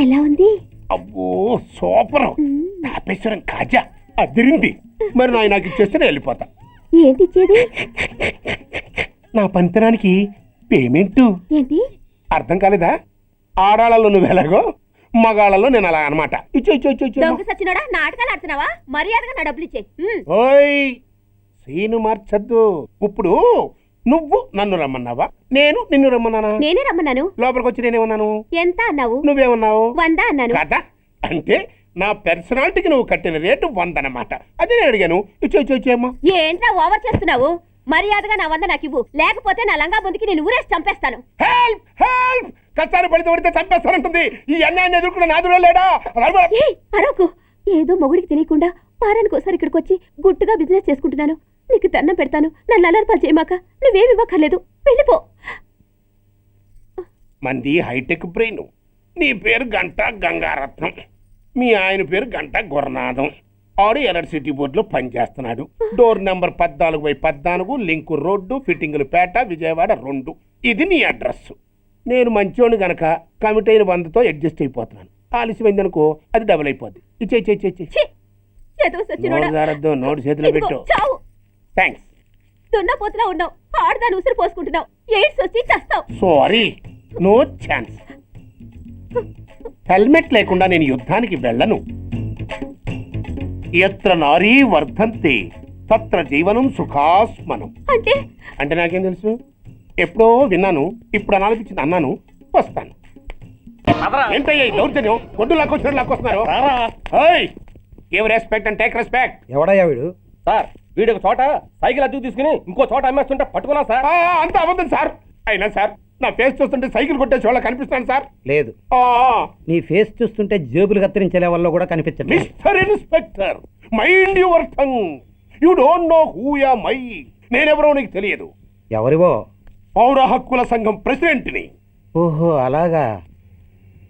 ఎలా ఉంది? అబ్బో సూపర్. తాపేశ్వరం కాజా అదిరింది. మరి నాయన నాకు ఇచ్చేస్తే నేను వెళ్ళిపోతా. ఏంటి ఇచ్చేది? నా పంతనానికి పేమెంట్. ఏంటి? అర్థం కాలేదా? ఆడాళ్ళలో నువ్వు ఎలాగో మగాళ్ళలో నేను అలా అనమాట ఇచ్చు ఇచ్చు ఇచ్చు ఇచ్చు. దొంగ సచ్చినోడా? నాటకాలు ఆడుతున్నావా? మర్యాదగా నా డబ్బులు ఇచ్చే ఓయ్ సీను మార్చద్దు. ఇప్పుడు నువ్వు నన్ను రమ్మన్నావా? నేను నిన్ను రమ్మన్నానా? నేనే రమ్మన్నాను. లోపలికి వచ్చి నేనేమన్నాను? ఎంత అన్నావు? నువ్వేమన్నావు? వంద అన్నాను. కదా? అంటే నా పర్సనాలిటీకి నువ్వు కట్టిన రేటు వందనమాట. అది నేను అడిగాను. ఇచ్చు ఇచ్చు ఇచ్చేమ్మా ఏంట్రా ఓవర్ చేస్తున్నావు? మర్యాదగా నా వంద నాకు ఇవ్వు. లేకపోతే నా లంగా ముందుకి నేను ఊరేసి చంపేస్తాను. హెల్ప్ హెల్ప్ కష్టాన్ని పడితే పడితే చంపేస్తానంటుంది. ఈ అన్యాయాన్ని ఎదుర్కొన్న నాదుడే లేడా? ఏయ్ అరవకు. ఏదో మొగుడికి తెలియకుండా వారానికి ఒకసారి ఇక్కడికి వచ్చి గుట్టుగా బిజినెస్ చేసుకుంటున్నాను. నీకు దండం పెడతాను. నన్ను అలర్పాలు చేయమాక. నువ్వేమి ఇవ్వక్కర్లేదు. వెళ్ళిపో. మంది హైటెక్ బ్రెయిన్ నీ పేరు గంట గంగారత్నం. మీ ఆయన పేరు గంట గురనాథం. ఆడు ఎలక్ట్రిసిటీ బోర్డులో పనిచేస్తున్నాడు. డోర్ నెంబర్ పద్నాలుగు బై పద్నాలుగు లింకు రోడ్డు ఫిట్టింగులు పేట విజయవాడ రెండు. ఇది నీ అడ్రస్ నేను మంచోని గనక కమిట్ అయిన వందతో అడ్జస్ట్ అయిపోతున్నాను. ఆలస్యమైంది అనుకో అది డబుల్ అయిపోద్ది. ఇచ్చే ఇచ్చే ఇచ్చే ఇచ్చే. జారద్దు నోటు చేతిలో పెట్టు. థ్యాంక్స్ దున్నపోతులా ఉన్నావు. ఆడదాని ఉసిరు పోసుకుంటున్నావు. ఎయిడ్స్ వచ్చి చస్తావు. సారీ నో ఛాన్స్ హెల్మెట్ లేకుండా నేను యుద్ధానికి వెళ్ళను. ఎత్ర నారీ వర్ధంతి తత్ర జీవనం సుఖాస్మనం. అంటే? అంటే నాకేం తెలుసు? ఎప్పుడో విన్నాను ఇప్పుడు అనాలపించింది అన్నాను వస్తాను. ఏంటయ్యా ఈ దౌర్జన్యం? గొడ్డు లాక్కొచ్చినట్టు లాక్కొస్తున్నారు. Give respect and take respect ఎవడయ్యా వీడు? సార్ వీడు ఒక చోట సైకిల్ అద్దెకు తీసుకుని ఇంకో చోట అమ్మేస్తుంటే పట్టుకున్నా సార్. అంత అబద్ధం సార్. అయినా సార్ నా ఫేస్ చూస్తుంటే సైకిల్ కొట్టే చోళ్ళ కనిపిస్తాను సార్. లేదు. నీ ఫేస్ చూస్తుంటే జేబులు కత్తిరించే లెవెల్లో కూడా కనిపించట్లేదు. Mister inspector mind your tongue you don't know who ya my నేనెవరో నీకు తెలియదు. ఎవరివో? పౌర హక్కుల సంఘం ప్రెసిడెంట్ని. ఓహో అలాగా.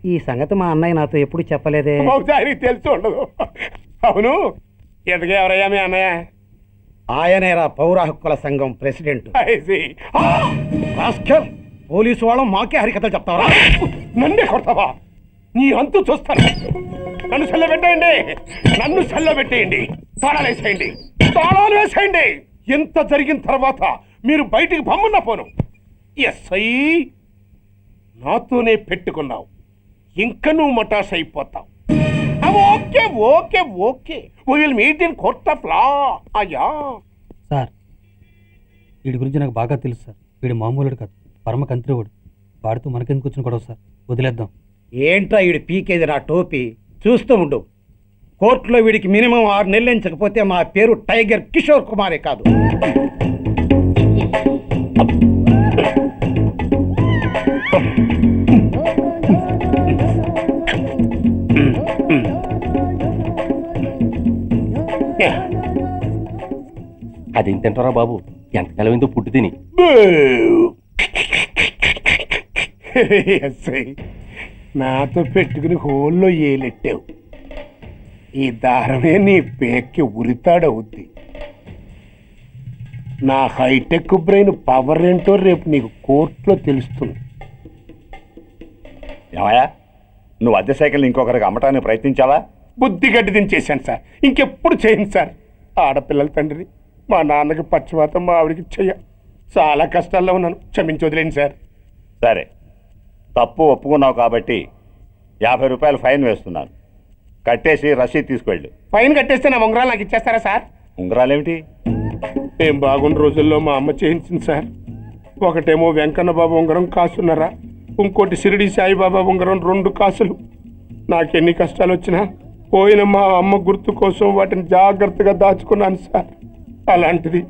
ఈ సంగతి మా అన్నయ్య నాతో ఎప్పుడు చెప్పలేదే? ఆయనకి తెలిసి ఉండదు. అవును. ఎదగా ఎవరయ్యా మీ అన్నయ్య? ఆయనేరా పౌర హక్కుల సంఘం ప్రెసిడెంట్! రాస్కల్! పోలీసు వాళ్ళం మాకే హరికథలు చెప్తావరా? నన్నే కొడతావా? నీ అంతు చూస్తాను. నన్ను సెల్ల పెట్టేయండి నన్ను సెల్ల పెట్టేయండి తాళాలు వేసేయండి. తాళాలు వేసేయండి. ఎంత జరిగిన తర్వాత మీరు బయటికి పమ్మున్న పోను. ఎస్ఐ నాతోనే పెట్టుకున్నావు. ఇంకా నువ్వు మటాస్ అయిపోతావు. Okay okay okay. Will meet in court of law అయ్యా. సార్ వీడి గురించి నాకు బాగా తెలుసు సార్. వీడు మామూలుడు కాదు. పరమ కంత్రివాడు వాడితో మనకెందుకు వచ్చిన గొడవ సార్? వదిలేద్దాం. ఏంట్రా వీడి పీకేది నా టోపీ? చూస్తూ ఉండు. కోర్టులో వీడికి మినిమం ఆరు నెలలు ఎంచకపోతే మా పేరు టైగర్ కిషోర్ కుమారే కాదు. అది తింటారా బాబు? ఎంతకాలం ఏందో పుట్టి తిని. ఎస్ఐ నాతో పెట్టుకుని హోల్లో ఏలెట్టావు. ఈ దారమే నీ పేక్కి ఉరితాడవుద్ది. నా హైటెక్ బ్రెయిన్ పవర్ ఏంటో రేపు నీకు కోర్టులో తెలుస్తుంది. ఏమయ్యా? నువ్వు అద్దె సైకిల్ ఇంకొకరికి అమ్మటానికి ప్రయత్నించావా? బుద్ధి గడ్డి దించేశాను సార్. ఇంకెప్పుడు చేయను సార్. ఆడపిల్లల తండ్రి మా నాన్నకి పక్షవాతం మా ఆవిడికి చెయ్య. చాలా కష్టాల్లో ఉన్నాను. క్షమించి వదిలేండి సార్. సరే. తప్పు ఒప్పుకున్నావు కాబట్టి యాభై రూపాయలు ఫైన్ వేస్తున్నాను. కట్టేసి రసీదు తీసుకువెళ్ళు ఫైన్ కట్టేస్తే నా ఉంగరాలు నాకు ఇచ్చేస్తారా సార్? ఉంగరాలేమిటి? ఏం బాగున్న రోజుల్లో మా అమ్మ చేయించింది సార్. ఒకటేమో వెంకన్న బాబు ఉంగరం కాసున్నరా? ఇంకోటి షిరిడి సాయిబాబా ఉంగరం రెండు కాసులు. నాకెన్ని కష్టాలు వచ్చినా పోయిన మా అమ్మ గుర్తు కోసం వాటిని జాగ్రత్తగా దాచుకున్నాను సార్. అలాంటిది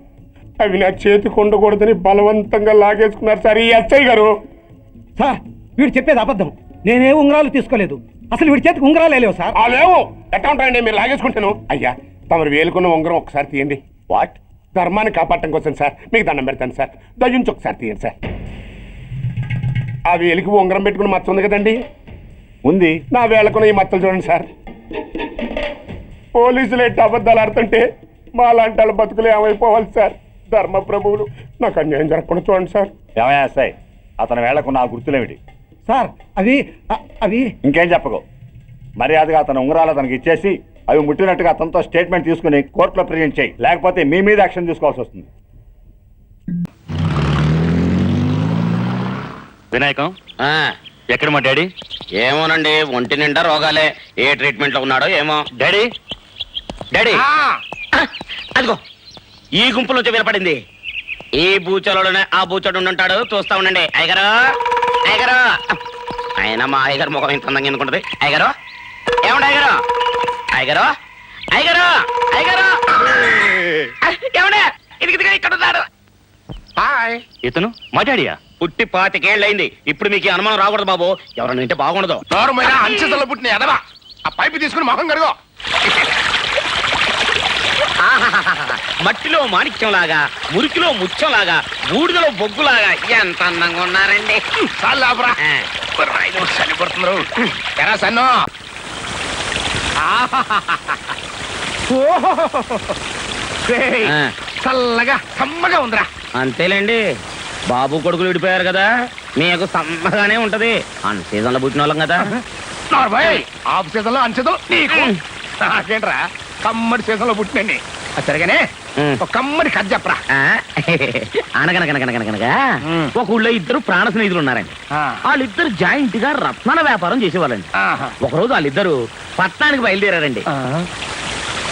అవి నా చేతికి ఉండకూడదని బలవంతంగా లాగేసుకున్నారు సార్ ఈ ఎస్ఐ గారు. సార్ వీడు చెప్పేది అబద్ధం. నేనే ఉంగరాలు తీసుకోలేదు. అసలు వీడి చేతికి ఉంగరాలే లేవు సార్? ఆ లేవు. ఎట్లా ఉంటాయండి? మీరు లాగేసుకుంటాను. అయ్యా తమరు వేలుకున్న ఉంగరం ఒకసారి తీయండి. వాట్ ధర్మాన్ని కాపాడటం కోసం సార్. మీకు దండం పెడతాను సార్. దయ్యుంచి ఒకసారి తీయండి సార్. ఆ వేలికి ఉంగరం పెట్టుకుని మచ్చ ఉంది కదండి? ఉంది. నా వేళకున్న ఈ మచ్చలు చూడండి సార్. పోలీసులు ఎట్టి అబద్ధాలు ఆడుతుంటే మా లాంటి వాళ్ళ బతుకులు ఏమైపోవాలి సార్? ధర్మ ప్రభువులు నాకు అన్యాయం జరగకుండా చూడండి సార్. ఏమయ్యా సార్ అతని వేళకున్న ఆ గుర్తులేమిటి? సార్ అవి అ- అవి ఇంకేం చెప్పకు. మర్యాదగా అతని ఉంగరాలు అతనికి ఇచ్చేసి అవి ముట్టినట్టుగా అతనితో స్టేట్మెంట్ తీసుకుని కోర్టులో ప్రజెంట్ చేయి. లేకపోతే మీ మీద యాక్షన్ తీసుకోవాల్సి వస్తుంది. వినాయకం? ఎక్కడ మా డాడీ? ఏమోనండి ఒంటి నిండా రోగాలే. ఏ ట్రీట్మెంట్లో ఉన్నాడో ఏమో. డాడీ? డాడీ? ఆ, అదిగో ఈ గుంపులో వినపడింది. ఈ బూచలోనే ఆ బూచోడు ఉంటాడు చూస్తా ఉండండి. అయ్యగారు! అయ్యగారు. ఆయన మా అయ్యగారు ముఖం ఇంత అందంగా ఎందుకుంటది? అయ్యగారు. ఏమండి అయ్యగారు? అయ్యగారు. అయ్యగారు. అయ్యగారు. ఏమండి? ఇది ఇదిగో ఇక్కడ హాయ్. ఇతను మా డాడీయా పుట్టి పాతికేళ్ళయింది. ఇప్పుడు మీకు ఈ అనుమానం రాకూడదు బాబు. ఎవరన్నా వింటే బాగుండదు. నోరమైన అంచెతలో పుట్టిన ఎదవా. ఆ పైపు తీసుకుని మొహం కడుగో. మట్టిలో మాణిక్యంలాగా మురికిలో ముత్యంలాగా బూడిదలో బొగ్గులాగా. ఎంత అందంగా ఉన్నారండి. చాలాపురా చనిపడుతున్నారు ఎరా సన్నో. ఆ, చల్లగా సమ్మగా ఉందిరా. అంతేలేండి. బాబు కొడుకులు విడిపోయారు కదా. మీకు సమ్మగానే ఉంటది. అన్ సీజన్లో పుట్టిన వాళ్ళం కదా ఆఫ్ సీజన్లో అన్ సీజన్ నీకు. నాకేంట్రా? కమ్మడి సీజన్లో పుట్టినండి సరిగానే. ఒక కమ్మడి కథ చెప్పరా అనగనగనగనగనగా ఒక ఊళ్ళో ఇద్దరు ప్రాణ స్నేహితులు ఉన్నారండి. వాళ్ళిద్దరు జాయింట్గా రత్నాల వ్యాపారం చేసేవాళ్ళండి. ఒకరోజు వాళ్ళిద్దరు పట్టణానికి బయలుదేరారండి.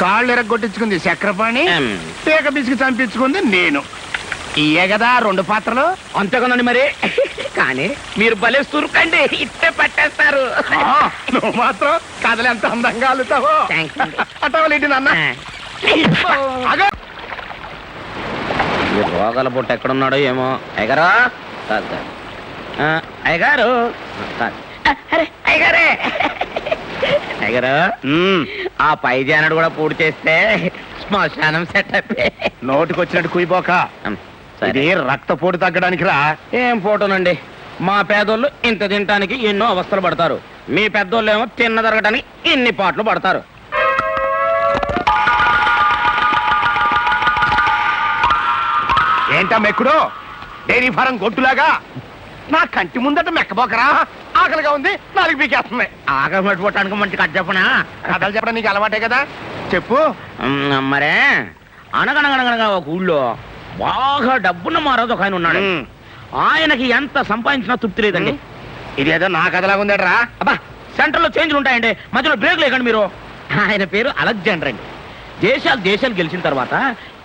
కాళ్ళు ఎరగొట్టించుకుంది చక్రపాణి. పీక పిసికి చంపించుకుంది నేను. ఇయే కదా రెండు పాత్రలు? అంతేకదండి మరి. కానీ మీరు భలే సురుకండి ఇట్టే పట్టేస్తారు. ఆ, నువ్వు మాత్రం కథలు ఎంత అందంగా అల్లుతావో. అటవలేంటి నాన్న. రోగాల పుట్ట ఎక్కడున్నాడో ఏమో. అయ్యగారా అయ్యగారు. అయ్యగారే. అయ్యగారు ఆ పై జానడు కూడా పూర్తి చేస్తే శ్మశానం సెట్ నోటికొచ్చినట్టు కుయిపోక ఇది రక్తపోటు తగ్గడానికి రా. ఏం ఫోటోనండి మా పేదోళ్ళు ఇంత తినటానికి ఎన్నో అవస్థలు పడతారు. మీ పెద్దోళ్ళు ఏమో తిన్న జరగటానికి ఇన్ని పాటలు పడతారు. ఏంటా మెక్కుడు? డైరీ ఫారం గొట్టులాగా నా కంటి ముందట మెక్కబోకరా? ఆకలిగా ఉంది నాలుగు పీకేస్తుంది. ఆకలి పట్టుకోవటానికి మంచి కథ చెప్పనా? కథలు చెప్పడం నీకు అలవాటే కదా? చెప్పు. మరే అనగనగనగనగా ఒక ఊళ్ళో బాగా డబ్బున్న మారోజు ఒక ఆయన ఉన్నాడు. ఆయనకి ఎంత సంపాదించినా తృప్తి లేదండి. ఇదేదో నా కథలాగా ఉందట్రా? అబ్బా సెంటర్లో చేంజ్లు ఉంటాయండి. మధ్యలో బ్రేక్ లేకండి మీరు. ఆయన పేరు అలెగ్జాండర్ అండి. దేశాలు దేశాలు గెలిచిన తర్వాత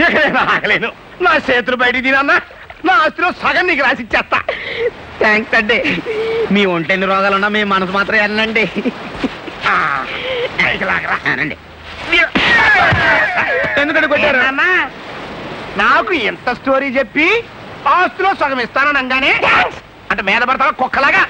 ఇక నేను ఆగలేను. నా చేతులు బయటికి తినన్నా నా ఆస్తిలో సగం నీకు రాసి ఇచ్చేస్తా. థ్యాంక్స్ అండి. మీ ఒంటెన్ని రోగాలున్నా మీ మనసు మాత్రం వెళ్ళండి. అనండి. ఎందుకంటే కొట్టారు? నాకు ఎంత స్టోరీ చెప్పి ఆస్తిలో సగం ఇస్తానని అనగానే అంటే మీద పడతావా కుక్కలాగా.